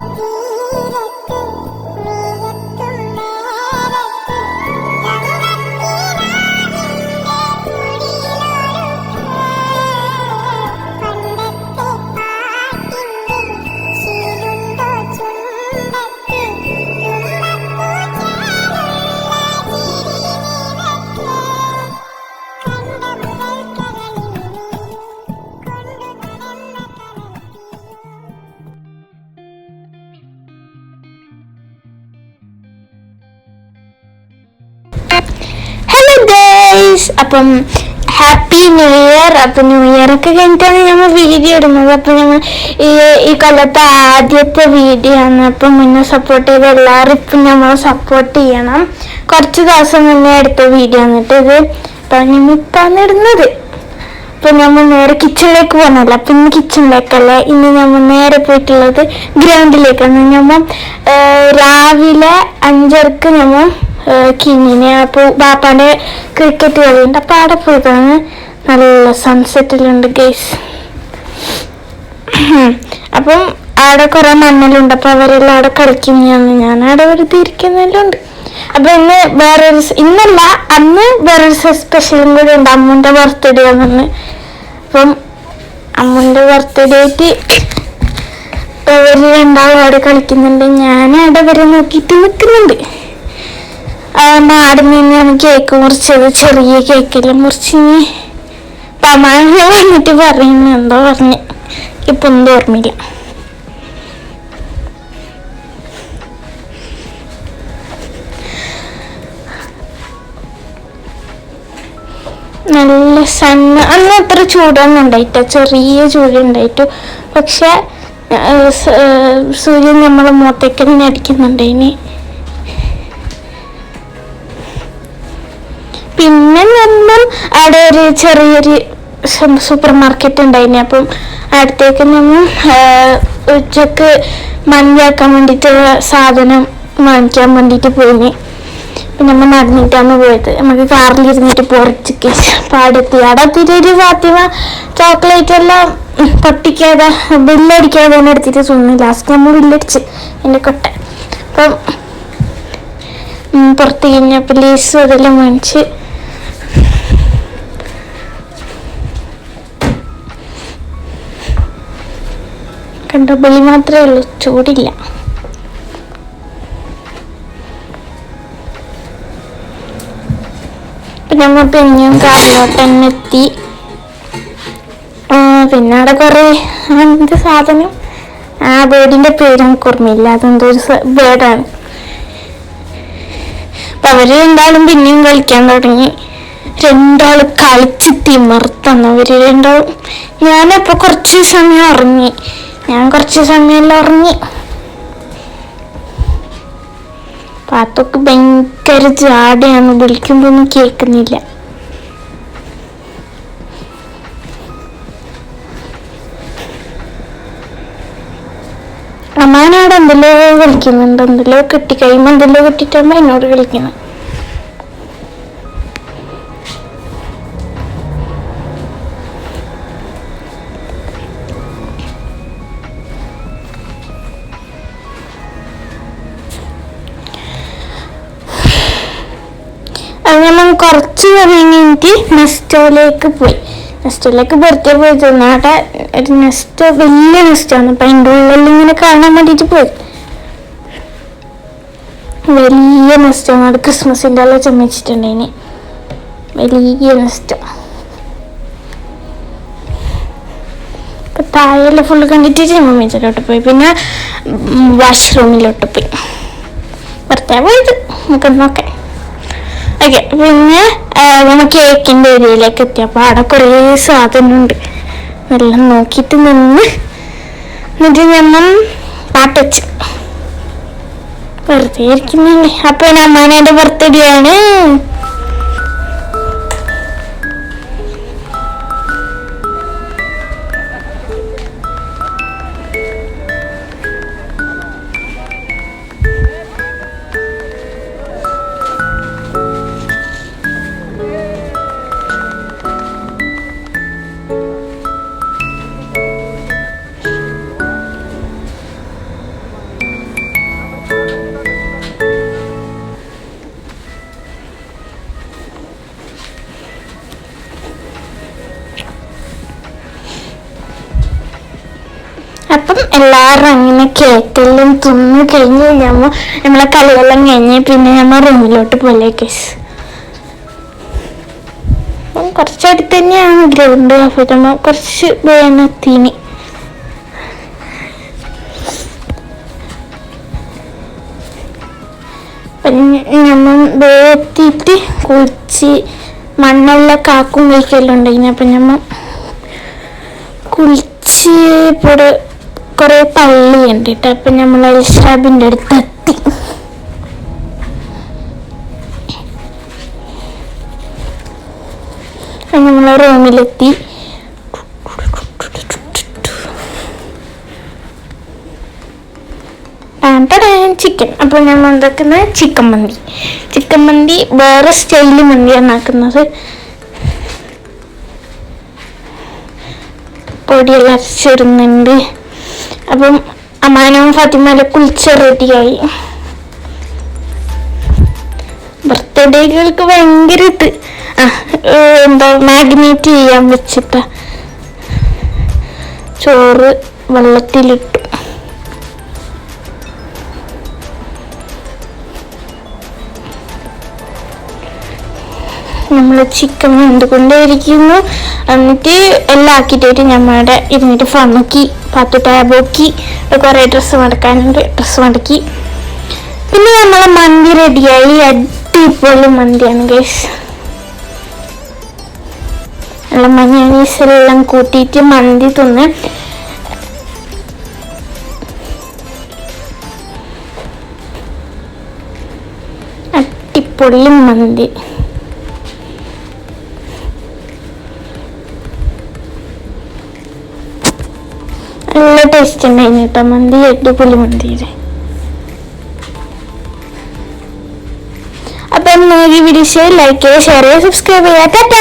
Woo! അപ്പം happy new year അപ്പം new year ഒക്കെ കഴിഞ്ഞിട്ടാണ് നമ്മൾ വീഡിയോ ഇടുന്നത്. അപ്പം ഞങ്ങൾ ഈ ഈ കൊല്ലത്തെ ആദ്യത്തെ വീഡിയോ ആണ്. അപ്പം മുന്നേ സപ്പോർട്ട് ചെയ്ത എല്ലാവരും നമ്മൾ സപ്പോർട്ട് ചെയ്യണം. കുറച്ച് ദിവസം മുന്നേ എടുത്ത വീഡിയോ എന്നിട്ട് ഇത്. ഇപ്പാണ് ഇടുന്നത്. അപ്പൊ നമ്മൾ നേരെ കിച്ചണിലേക്ക് പോകുന്നല്ല അപ്പൊ ഇന്ന് കിച്ചണിലേക്കല്ലേ ഇന്ന് നമ്മൾ നേരെ പോയിട്ടുള്ളത് ഗ്രൗണ്ടിലേക്കാണ് നമ്മൾ രാവിലെ അഞ്ചരക്ക് നമ്മൾ കിങ്ങിനെ അപ്പോൾ ബാപ്പാന്റെ ക്രിക്കറ്റ് കളിയുണ്ട്. അപ്പോൾ അവിടെ പോയതാണ് നല്ല സൺസെറ്റിലുണ്ട് ഗേസ് അപ്പം അവിടെ കുറെ മണ്ണലുണ്ട് അപ്പോൾ അവരെല്ലാം അവിടെ കളിക്കുന്നതാണ് ഞാൻ. അവിടെ വെറുതെ ഇരിക്കുന്നെല്ലാം ഉണ്ട് അപ്പൊ ഇന്ന് വേറൊരു ഇന്നല്ല അന്ന് വേറൊരു സ്പെഷ്യലും കൂടി ഉണ്ട്. അമ്മുന്റെ ബർത്ത്ഡേ ആണെന്ന് അപ്പം അമ്മുന്റെ ബർത്ത്ഡേ ആയിട്ട് അവർ രണ്ടാളും അവിടെ കളിക്കുന്നുണ്ട്. ഞാൻ അവിടെ വരെ നോക്കിയിട്ട് നിൽക്കുന്നുണ്ട്. നിന്നാണ് കേക്ക് മുറിച്ചത് ചെറിയ കേക്കെല്ലാം മുറിച്ച് പമാനെ വന്നിട്ട് പറയുന്നു എന്തോ പറഞ്ഞ്. ഇപ്പൊ ഒന്നും ഓർമ്മയില്ല. നല്ല സണ്ണ അന്ന് അത്ര ചൂടൊന്നും ഉണ്ടായിട്ട ചെറിയ ചൂടുണ്ടായിട്ടു പക്ഷെ സൂര്യൻ നമ്മളെ മുഖത്തേക്ക് തന്നെ അടിക്കുന്നുണ്ട് ഇനി പിന്നെ നമ്മൾ അവിടെ ഒരു ചെറിയൊരു സൂപ്പർ മാർക്കറ്റ് ഉണ്ടായിന്. അപ്പം അടുത്തേക്ക് നമ്മൾ ഉച്ചയ്ക്ക് മഞ്ഞാക്കാൻ വേണ്ടിയിട്ടുള്ള സാധനം വാങ്ങിക്കാൻ വേണ്ടിയിട്ട് പോയിന്. പിന്നെ നമ്മൾ നടന്നിട്ടാണ് പോയത്. നമുക്ക് കാറിൽ ഇരുന്നിട്ട് പൊറച്ചിക്ക് പാടെത്തി. അവിടെ തിരി ഫാത്തിമ ചോക്ലേറ്റ് എല്ലാം പൊട്ടിക്കാതെ ബില്ലടിക്കാതെ തന്നെ എടുത്തിട്ട് തിന്നു. ലാസ്റ്റ് നമ്മൾ ബില്ലടിച്ച് എന്റെ കൊട്ട. അപ്പം പുറത്ത് കഴിഞ്ഞപ്പോൾ ലേസ് അതെല്ലാം വാങ്ങിച്ച് കണ്ട? ബലി മാത്രമേ ഉള്ളൂ. ചൂടില്ല. പിന്നെ നമ്മൾ പിന്നെയും കാറിലോട്ട് തന്നെ എത്തി. പിന്നെ അവിടെ കുറെ അങ്ങനത്തെ സാധനം? ആ ബേഡിന്റെ പേര് നമുക്ക് ഓർമ്മയില്ല. അതെന്തോ ഒരു ബേർഡാണ് അപ്പൊ അവർ രണ്ടാളും പിന്നെയും കളിക്കാൻ തുടങ്ങി. രണ്ടാൾ കളിച്ച് തിമർത്തന്നു അവർ രണ്ടാളും ഞാനപ്പോ കുറച്ച് സമയം ഉറങ്ങി. ഞാൻ കുറച്ച് സമയമെല്ലാം ഉറങ്ങി. പാത്തൊക്കെ ഭയങ്കര ജാടയാണ് വിളിക്കുമ്പോ ഒന്നും കേൾക്കുന്നില്ല. അമ്മാനോട് എന്തെല്ലോ കളിക്കുന്നുണ്ട്. എന്തെല്ലോ കിട്ടി കഴിയുമ്പോ എന്തെല്ലോ കെട്ടിട്ടാകുമ്പോ എന്നോട് കളിക്കണം കുറച്ച് കഴിഞ്ഞിട്ട് നെസ്റ്റോയിലേക്ക് പോയി. നെസ്റ്റോയിലേക്ക് വെറുതെ പോയി തിന്നു അവിടെ ഒരു നെസ്റ്റോ വലിയ നെസ്റ്റാണ് അപ്പം അതിന്റെ ഉള്ളിൽ ഇങ്ങനെ കാണാൻ വേണ്ടിയിട്ട് പോയി വലിയ നെസ്റ്റാണ് അവിടെ ക്രിസ്മസിന്റെ എല്ലാം ചമ്മിച്ചിട്ടുണ്ട് ഇനി വലിയ നെസ്റ്റോ. ഇപ്പൊ താഴെല്ലാം ഫുള്ള് കണ്ടിട്ട് ചെമ്മമ്മീച്ചിലോട്ട് പോയി. പിന്നെ വാഷ്റൂമിലോട്ട് പോയി. വെറുതെ പോയത്. നമുക്ക് നോക്കാം. ഓക്കെ പിന്നെ നമ്മൾ കേക്കിന്റെ ഏരിയയിലേക്ക് എത്തിയപ്പോൾ അവിടെ കുറേ സാധനമുണ്ട്. എല്ലാം നോക്കിയിട്ട് നിന്ന് എന്നിട്ട് നമ്മൾ വെച്ചു. വെറുതെ ഇരിക്കുന്നില്ലേ? അപ്പൊ അമ്മാനെ ബർത്ത്ഡേ ആണ്. അപ്പം എല്ലാവരും അങ്ങനെ കേക്കെല്ലാം തിന്ന് കഴിഞ്ഞ് ഞമ്മ നമ്മളെ കളിയെല്ലാം കഴിഞ്ഞ് പിന്നെ ഞമ്മ റൂമിലോട്ട് പോലെ കേസ് കുറച്ചടുത്ത് തന്നെയാണ് ഗ്രൗണ്ട്. അപ്പോൾ നമ്മ കുറച്ച് വേണത്തിന് ഞമ്മ വേത്തിയിട്ട് കുളിച്ച് മണ്ണെല്ലാം കാക്കും കഴിക്കലുണ്ടെങ്കിൽ അപ്പം ഞമ്മ കുളിച്ച് ഇവിടെ കുറേ പള്ളി കണ്ടിട്ട് അപ്പം നമ്മൾ അൽഷാബിന്റെ അടുത്ത് എത്തി. നമ്മൾ റൂമിലെത്തി. ചിക്കൻ അപ്പോൾ ഞാൻ ഉണ്ടാക്കുന്നത് ചിക്കൻ മന്തി. ചിക്കൻ മന്തി വേറെ സ്റ്റൈലിൽ മന്തിയാണ് ആക്കുന്നത് പൊടിയെല്ലാം അരച്ചിടുന്നുണ്ട്. അപ്പം അമാനവും ഫാത്തിമാലെ കുളിച്ച് റെഡിയായി. ബർത്ത്ഡേകൾക്ക് ഭയങ്കര ഇത്. എന്താ മാഗ്നേറ്റ് ചെയ്യാൻ വെച്ചിട്ട. ചോറ് വെള്ളത്തിലിട്ടു. നമ്മൾ ചിക്കൻ വെന്തുകൊണ്ടേയിരിക്കുന്നു. എന്നിട്ട് എല്ലാം ആക്കിയിട്ട് ഞമ്മടെ ഇരുന്നിട്ട് ഫണക്കി പത്ത് ടാബോക്കി കുറേ ഡ്രസ്സ് മടക്കാനുണ്ട്. ഡ്രസ്സ് മടക്കി. പിന്നെ നമ്മളെ മന്തി റെഡിയായി അടിപൊളി മന്തിയാണ് ഗൈസ് നല്ല മഞ്ഞീസ് എല്ലാം കൂട്ടിയിട്ട് മന്തി തിന്ന്. അടിപൊളി മന്തി. നല്ല ടേസ്റ്റ് ഉണ്ടായിരുന്നു കേട്ടോ മന്തി അടിപൊളി മന്തിയിൽ അപ്പം നോക്കി വീഡിയോ ലൈക്ക് ചെയ്യുക ഷെയർ ചെയ്യുക സബ്സ്ക്രൈബ് ചെയ്യുക.